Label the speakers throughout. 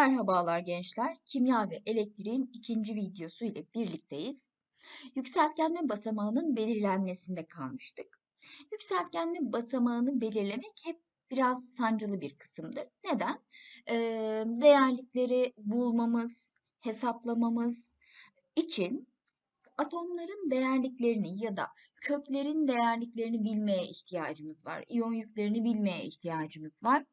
Speaker 1: Merhabalar gençler. Kimya ve elektriğin ikinci videosu ile birlikteyiz. Yükseltgenme basamağının belirlenmesinde kalmıştık. Yükseltgenme basamağını belirlemek hep biraz sancılı bir kısımdır. Neden? Değerlikleri bulmamız, hesaplamamız için atomların değerliklerini ya da köklerin değerliklerini bilmeye ihtiyacımız var. İyon yüklerini bilmeye ihtiyacımız var.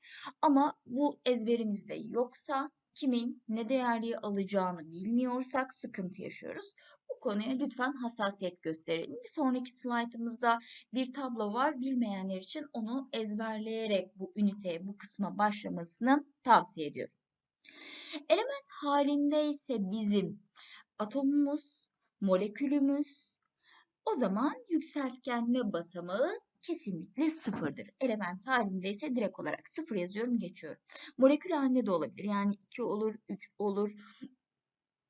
Speaker 1: Ama bu ezberimizde yoksa kimin ne değerliği alacağını bilmiyorsak sıkıntı yaşıyoruz. Bu konuya lütfen hassasiyet gösterelim. Bir sonraki slaytımızda bir tablo var. Bilmeyenler için onu ezberleyerek bu üniteye, bu kısma başlamasını tavsiye ediyorum. Element halinde ise bizim atomumuz, molekülümüz, o zaman yükseltgenme basamağı kesinlikle sıfırdır. Element halinde ise direkt olarak sıfır yazıyorum geçiyorum. Molekül halinde de olabilir. Yani 2 olur, 3 olur,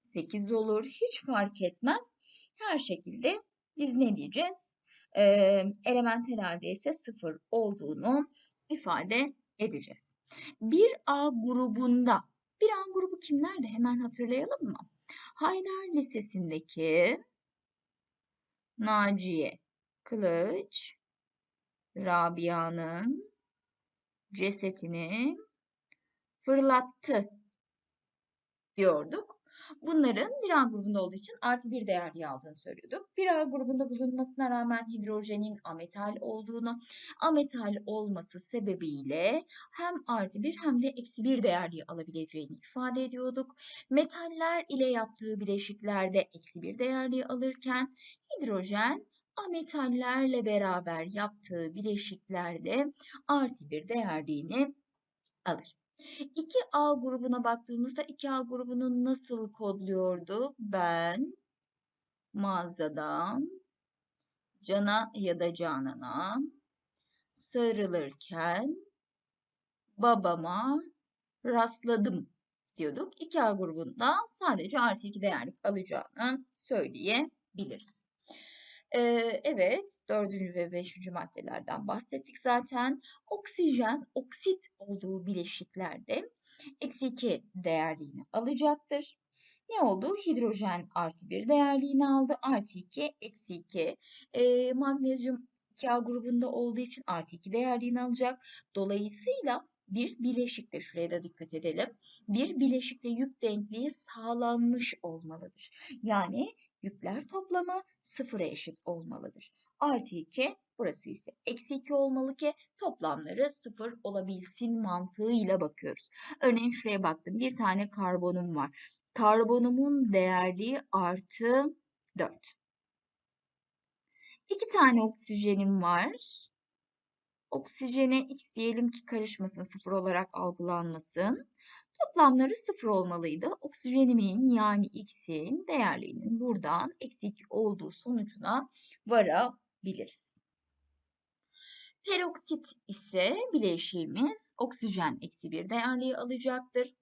Speaker 1: 8 olur. Hiç fark etmez. Her şekilde biz ne diyeceğiz? Ee, elementel halde ise sıfır olduğunu ifade edeceğiz. Bir A grubunda, bir A grubu kimlerdi hemen hatırlayalım mı? Haydar Lisesi'ndeki Naciye Kılıç Rabia'nın cesetini fırlattı diyorduk. Bunların bir A grubunda olduğu için artı bir değerli aldığını söylüyorduk. Bir A grubunda bulunmasına rağmen hidrojenin ametal olduğunu, ametal olması sebebiyle hem artı bir hem de eksi bir değerli alabileceğini ifade ediyorduk. Metaller ile yaptığı bileşiklerde eksi bir değerli alırken hidrojen ametallerle beraber yaptığı bileşiklerde artı bir değerliğini alır. 2A grubuna baktığımızda 2A grubunu nasıl kodluyordu? Ben mağazadan Cana ya da Canan'a sarılırken babama rastladım diyorduk. 2A grubunda sadece artı 2 değerlik alacağını söyleyebiliriz. Ee, evet, dördüncü ve beşinci maddelerden bahsettik zaten. Oksijen, oksit olduğu bileşiklerde eksi 2 değerliğini alacaktır. Ne oldu? Hidrojen artı 1 değerliğini aldı. Artı 2, eksi 2. E, magnezyum 2A grubunda olduğu için artı 2 değerliğini alacak. Dolayısıyla bir bileşikte, şuraya da dikkat edelim, bir bileşikte yük denkliği sağlanmış olmalıdır. Yani yükler toplamı sıfıra eşit olmalıdır. Artı 2, burası ise eksi 2 olmalı ki toplamları sıfır olabilsin mantığıyla bakıyoruz. Örneğin şuraya baktım, bir tane karbonum var. Karbonumun değerliği artı 4. İki tane oksijenim var. Oksijene X diyelim ki karışmasın, sıfır olarak algılanmasın. Toplamları sıfır olmalıydı. Oksijenimin yani X'in değerliğinin buradan eksi 2 olduğu sonucuna varabiliriz. Peroksit ise bileşiğimiz oksijen eksi bir değerliği alacaktır.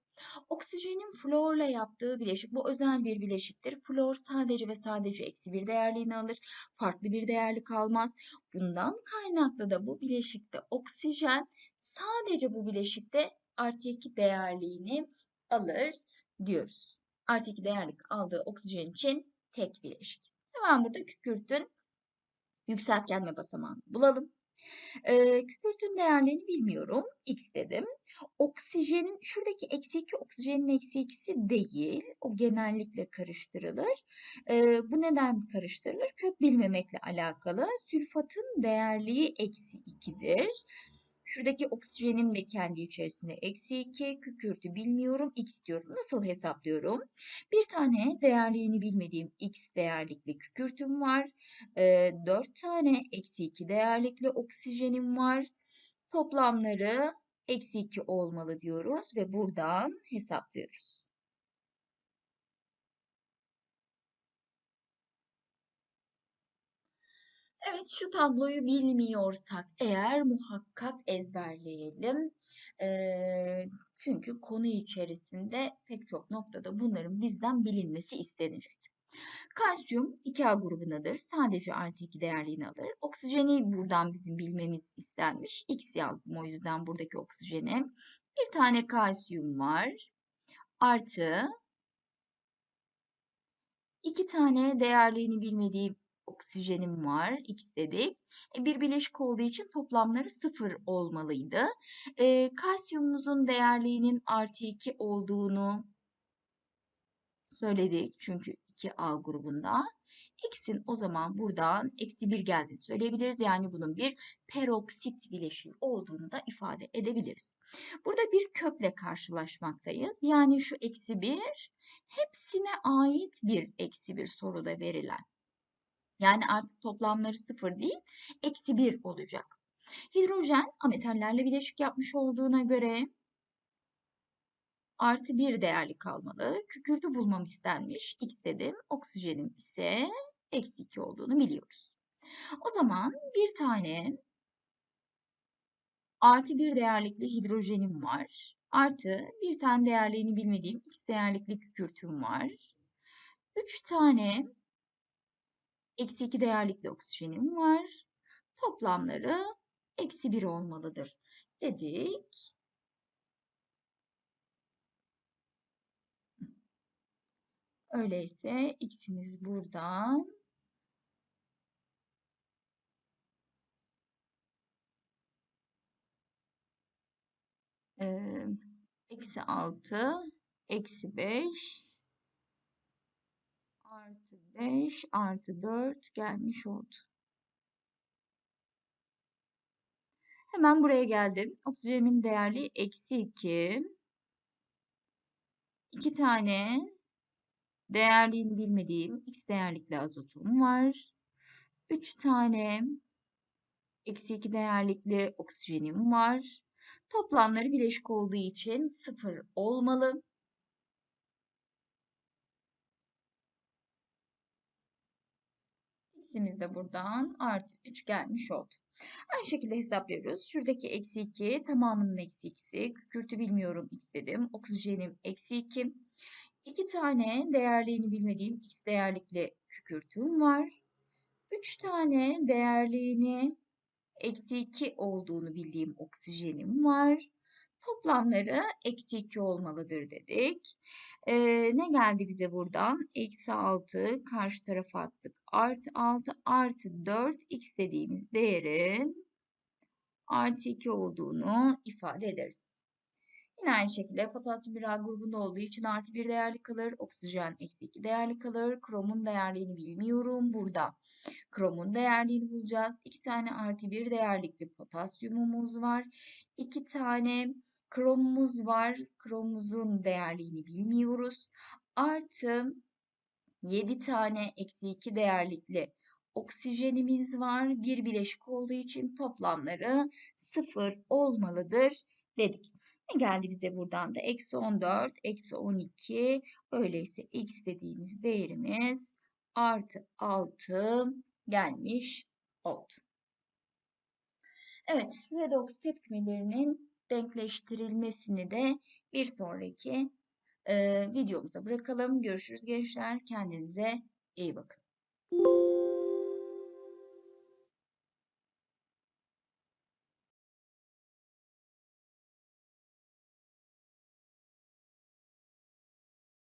Speaker 1: Oksijenin florla yaptığı bileşik bu özel bir bileşiktir. Flor sadece ve sadece eksi bir değerliğini alır. Farklı bir değerli kalmaz. Bundan kaynaklı da bu bileşikte oksijen sadece bu bileşikte artı 2 değerliğini alır diyoruz. Artı 2 değerlik aldığı oksijen için tek bileşik. Hemen burada kükürtün yükseltgenme basamağını bulalım. Ee, kükürtün değerlerini bilmiyorum. X dedim. Oksijenin, şuradaki eksi 2 oksijenin eksi 2'si değil. O genellikle karıştırılır. Ee, bu neden karıştırılır? Kök bilmemekle alakalı. Sülfatın değerliği eksi 2'dir. Şuradaki oksijenim de kendi içerisinde eksi 2, kükürtü bilmiyorum, x diyorum. Nasıl hesaplıyorum? Bir tane değerliğini bilmediğim x değerlikli kükürtüm var. E, 4 tane eksi 2 değerlikli oksijenim var. Toplamları eksi 2 olmalı diyoruz ve buradan hesaplıyoruz. Evet şu tabloyu bilmiyorsak eğer muhakkak ezberleyelim. Ee, çünkü konu içerisinde pek çok noktada bunların bizden bilinmesi istenecek. Kalsiyum 2A grubundadır. Sadece artı 2 değerliğini alır. Oksijeni buradan bizim bilmemiz istenmiş. X yazdım o yüzden buradaki oksijeni. Bir tane kalsiyum var. artı iki tane değerliğini bilmediğim oksijenim var. X dedik. E, bir bileşik olduğu için toplamları sıfır olmalıydı. E, kalsiyumumuzun değerliğinin artı 2 olduğunu söyledik. Çünkü 2A grubunda. X'in o zaman buradan eksi 1 geldiğini söyleyebiliriz. Yani bunun bir peroksit bileşiği olduğunu da ifade edebiliriz. Burada bir kökle karşılaşmaktayız. Yani şu eksi 1 hepsine ait bir eksi 1 soruda verilen. Yani artık toplamları 0 değil, eksi 1 olacak. Hidrojen ametallerle bileşik yapmış olduğuna göre artı 1 değerli kalmalı. Kükürdü bulmam istenmiş. X dedim. Oksijenim ise eksi 2 olduğunu biliyoruz. O zaman bir tane artı 1 değerlikli hidrojenim var. Artı bir tane değerliğini bilmediğim X değerlikli kükürtüm var. 3 tane eksi 2 değerlikli oksijenim var. Toplamları eksi 1 olmalıdır dedik. Öyleyse x'imiz buradan eksi 6 eksi 5 artı 5 artı 4 gelmiş oldu. Hemen buraya geldim. Oksijenimin değerli eksi 2. 2 tane değerliğini bilmediğim x değerlikli azotum var. 3 tane eksi 2 değerlikli oksijenim var. Toplamları bileşik olduğu için 0 olmalı. X'imiz de buradan artı 3 gelmiş oldu. Aynı şekilde hesaplıyoruz. Şuradaki eksi 2 tamamının eksi 2'si. Kükürtü bilmiyorum x dedim. Oksijenim eksi 2. 2 tane değerliğini bilmediğim x değerlikli kükürtüm var. 3 tane değerliğini eksi 2 olduğunu bildiğim oksijenim var. Toplamları eksi 2 olmalıdır dedik. Ee, ne geldi bize buradan? Eksi 6 karşı tarafa attık. Artı 6 artı 4 x dediğimiz değerin artı 2 olduğunu ifade ederiz. Yine aynı şekilde potasyum bir A grubunda olduğu için artı 1 değerli kalır. Oksijen eksi 2 değerli kalır. Kromun değerliğini bilmiyorum. Burada kromun değerliğini bulacağız. 2 tane artı 1 değerlikli potasyumumuz var. 2 tane kromumuz var. Kromumuzun değerliğini bilmiyoruz. Artı 7 tane eksi 2 değerlikli oksijenimiz var. Bir bileşik olduğu için toplamları 0 olmalıdır dedik. Ne geldi bize buradan da? Eksi 14, eksi 12. Öyleyse x dediğimiz değerimiz artı 6 gelmiş oldu. Evet, redox tepkimelerinin denkleştirilmesini de bir sonraki videomuza bırakalım. Görüşürüz gençler. Kendinize iyi bakın.